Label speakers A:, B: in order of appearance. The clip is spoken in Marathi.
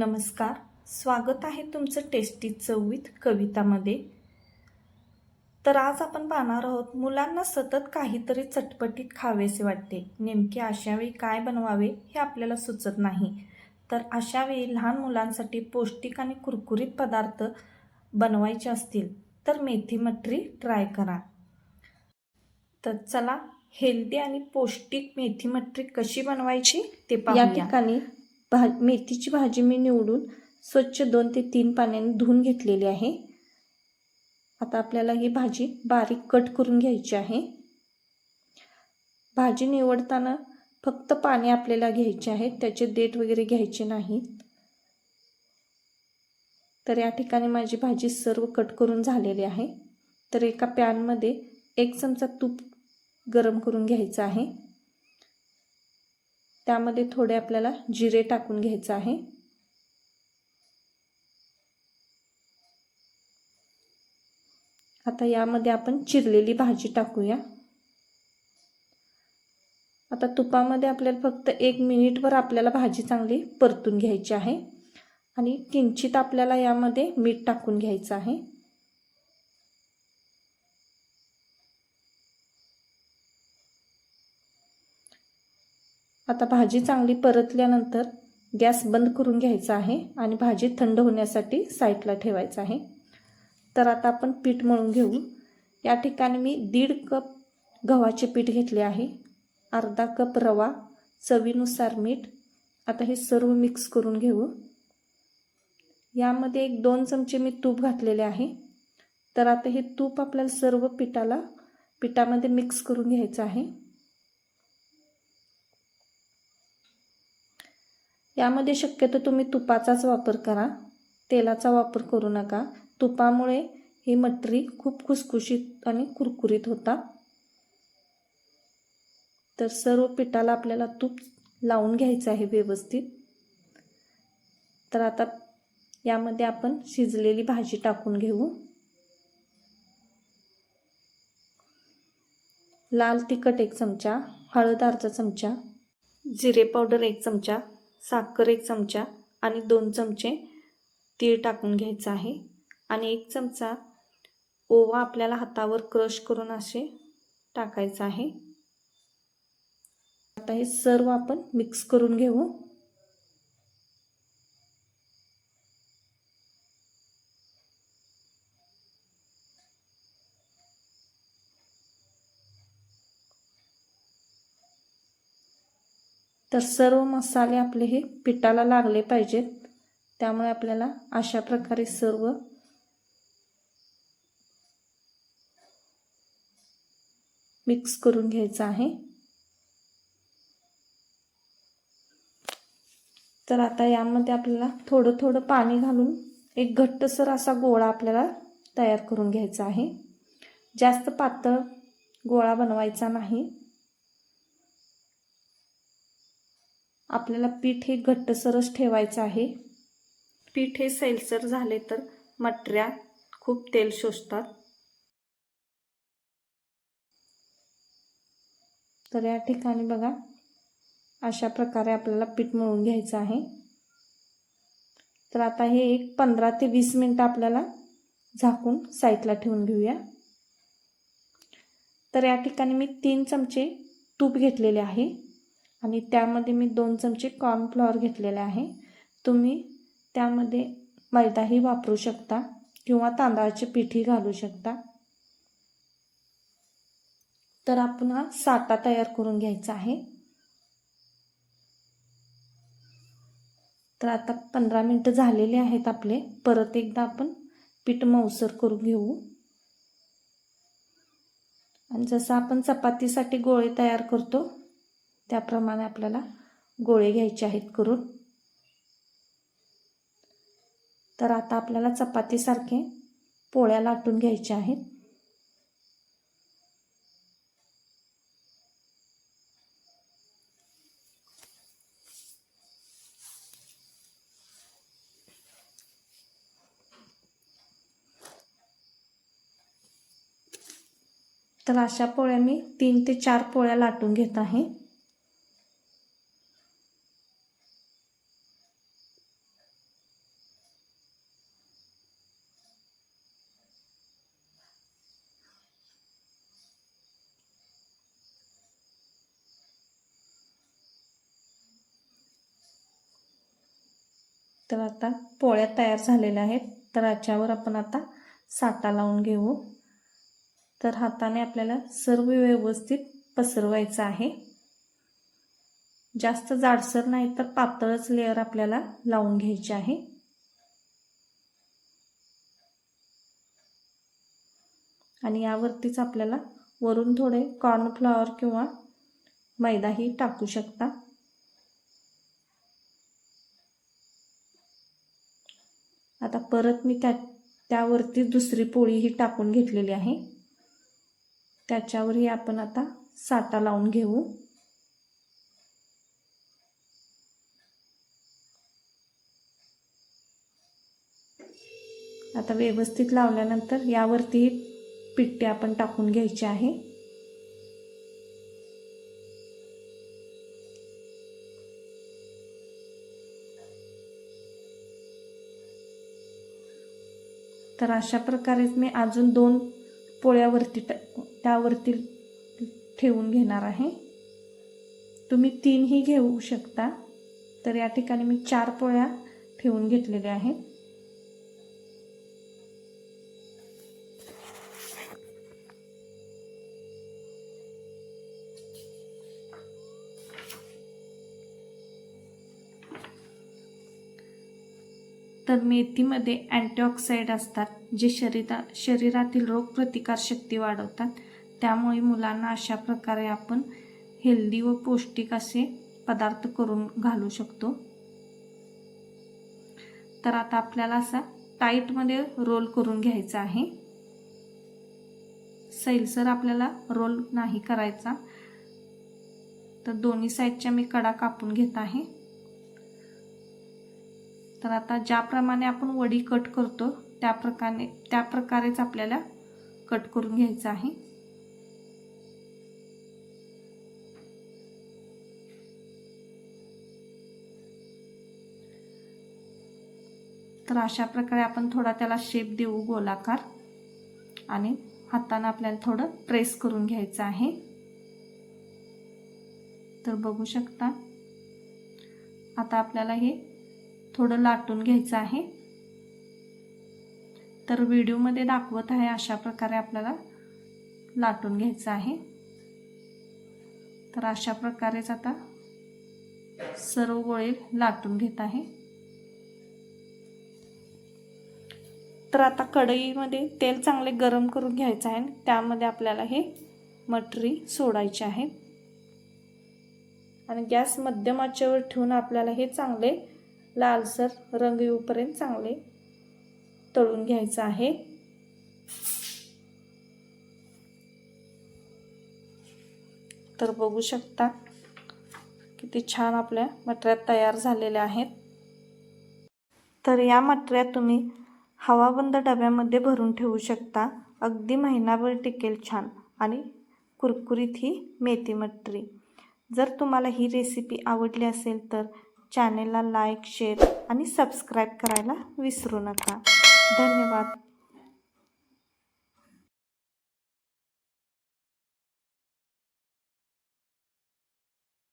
A: नमस्कार. स्वागत आहे तुमचं टेस्टी चवीत कवितामध्ये. तर आज आपण पाहणार आहोत मुलांना सतत काहीतरी चटपटीत खावेसे वाटते. नेमके अशावेळी काय बनवावे हे आपल्याला सुचत नाही. तर अशावेळी लहान मुलांसाठी पौष्टिक आणि कुरकुरीत पदार्थ बनवायचे असतील तर मेथी मटरी ट्राय करा. तर चला हेल्दी आणि पौष्टिक मेथी मटरी कशी बनवायची ते
B: या ठिकाणी भा मेथीची भाजी मी निवडून स्वच्छ दोन ते तीन पाण्याने धुवून घेतलेली आहे. आता आपल्याला ही भाजी बारीक कट करून घ्यायची आहे. भाजी निवडताना फक्त पाणी आपल्याला घ्यायचे आहे त्याचे देठ वगैरे घ्यायचे नाहीत. तर या ठिकाणी माझी भाजी सर्व कट करून झालेली आहे. तर एका पॅनमध्ये एक चमचा तूप गरम करून घ्यायचं आहे. त्यामध्ये थोडे आपल्याला जिरे टाकून घ्यायचं आहे. आता यामध्ये आपण चिरलेली भाजी टाकूया. आता तुपामध्ये आपल्याला फक्त एक मिनिटभर आपल्याला भाजी चांगली परतून घ्यायची आहे. आणि किंचित आपल्याला यामध्ये मीठ टाकून घ्यायचं आहे. आता भाजी चांगली परतल्यानंतर गॅस बंद करून घ्यायचा आहे आणि भाजी थंड होण्यासाठी साईडला ठेवायचं आहे. तर आता आपण पीठ मळून घेऊ. या ठिकाणी मी दीड कप गव्हाचे पीठ घेतले आहे. अर्धा कप रवा चवीनुसार मीठ. आता हे सर्व मिक्स करून घेऊ. यामध्ये एक दोन चमचे मी तूप घातलेले आहे. तर आता हे तूप आपल्याला सर्व पिठाला पिठामध्ये मिक्स करून घ्यायचं आहे. यामध्ये शक्यतो तुम्ही तुपाचाच वापर करा. तेलाचा वापर करू नका. तुपामुळे ही मटरी खूप खुसखुशीत आणि कुरकुरीत होता. तर सर्व पिठाला आपल्याला तूप लावून घ्यायचं आहे व्यवस्थित. तर आता यामध्ये आपण शिजलेली भाजी टाकून घेऊ. लाल तिखट एक चमचा हळद अर्धा चमचा जिरे पावडर एक चमचा साखर एक चमचा आणि दोन चमचे तीळ टाकून घ्यायचं आहे. आणि एक चमचा ओवा आपल्याला हातावर क्रश करून असे टाकायचं आहे. आता हे सर्व आपण मिक्स करून घेऊ. तर सर्व मसाले आपले हे पिठाला लागले पाहिजेत. त्यामुळे आपल्याला अशा प्रकारे सर्व मिक्स करून घ्यायचं आहे. तर आता यामध्ये आपल्याला थोडं थोडं पाणी घालून एक घट्टसर असा गोळा आपल्याला तयार करून घ्यायचा आहे. जास्त पातळ गोळा बनवायचा नाही. आपल्याला पीठ हे घट्टसरच ठेवायचं आहे. पीठ हे सैलसर झाले तर मटऱ्या खूप तेल शोषतात. तर या ठिकाणी बघा अशा प्रकारे आपल्याला पीठ मळून घ्यायचं आहे. तर आता हे एक पंधरा ते वीस मिनटं आपल्याला झाकून साईडला ठेवून घेऊया. तर या ठिकाणी मी तीन चमचे तूप घेतलेले आहे. आणि त्यामध्ये मी दोन चमचे कॉर्नफ्लॉवर घेतलेले आहे. तुम्ही त्यामध्ये मैदाही वापरू शकता किंवा तांदळाचे पिठी घालू शकता. तर आपण हा साठा तयार करून घ्यायचा आहे. तर आता पंधरा मिनटं झालेले आहेत आपले. परत एकदा आपण पीठ मऊसर करून घेऊ. आणि जसं आपण चपातीसाठी गोळे तयार करतो त्याप्रमाणे आपल्याला गोळे घ्यायचे आहेत करून. तर आता आपल्याला चपातीसारखे पोळ्या लाटून घ्यायच्या आहेत. तर अशा पोळ्या मी तीन ते चार पोळ्या लाटून घेत आहे. तर आता पोळ्या तयार झालेल्या आहेत. तर याच्यावर आपण आता साटा लावून घेऊ. तर हाताने आपल्याला सर्व व्यवस्थित पसरवायचं आहे. जास्त जाडसर नाही तर पातळच लेअर आपल्याला लावून घ्यायचे आहे. आणि यावरतीच आपल्याला वरून थोडे कॉर्नफ्लॉवर किंवा मैदाही टाकू शकता. आता परत मी त्या त्यावरती दुसरी पोळीही टाकून घेतलेली आहे. त्याच्यावरही आपण आता साटा लावून घेऊ. आता व्यवस्थित लावल्यानंतर यावरती पिट्टी आपण टाकून घ्यायची आहे. तर अशा प्रकारेच मी अजून दोन पोळ्यावरती ट त्यावरती ठेवून घेणार आहे. तुम्ही तीनही घेऊ शकता. तर या ठिकाणी मी चार पोळ्या ठेवून घेतलेल्या आहेत. तर मेथीमध्ये अँटीऑक्साईड असतात जे शरीरा शरीरातील रोगप्रतिकारशक्ती वाढवतात. त्यामुळे मुलांना अशा प्रकारे आपण हेल्दी व पौष्टिक असे पदार्थ करून घालू शकतो. तर आता आपल्याला असा टाईटमध्ये रोल करून घ्यायचा आहे. सैलसर आपल्याला रोल नाही करायचा. तर दोन्ही साईडच्या मी कडा कापून घेत आहे. तर आता ज्याप्रमाणे आपण वडी कट करतो त्या प्रकारे त्या प्रकारेच आपल्याला कट करून घ्यायचं आहे. तर अशा प्रकारे आपण थोडा त्याला शेप देऊ गोलाकार आणि हाताने आपल्याला थोडं प्रेस करून घ्यायचं आहे. तर बघू शकता आता आपल्याला हे थोडं लाटून घ्यायचं आहे. तर व्हिडिओमध्ये दाखवत आहे अशा प्रकारे आपल्याला लाटून घ्यायचं आहे. तर अशा प्रकारेच आता सर्व गोळे लाटून घेत आहे. तर आता कढईमध्ये तेल चांगले गरम करून घ्यायचं आहे. त्यामध्ये आपल्याला हे मटरी सोडायचे आहे. आणि गॅस मध्यमाच्यावर ठेवून आपल्याला हे चांगले लालसर रंग येऊपर्यंत चांगले तळून घ्यायचं आहे. तर बघू शकता किती छान आपल्या मटऱ्या तयार झालेल्या आहेत. तर या मटऱ्या तुम्ही हवाबंद डब्यामध्ये भरून ठेवू शकता. अगदी महिनाभर टिकेल छान आणि कुरकुरीत ही मेथी मटरी. जर तुम्हाला ही रेसिपी आवडली असेल तर चॅनेलला लाईक शेअर आणि सबस्क्राईब करायला विसरू नका. धन्यवाद.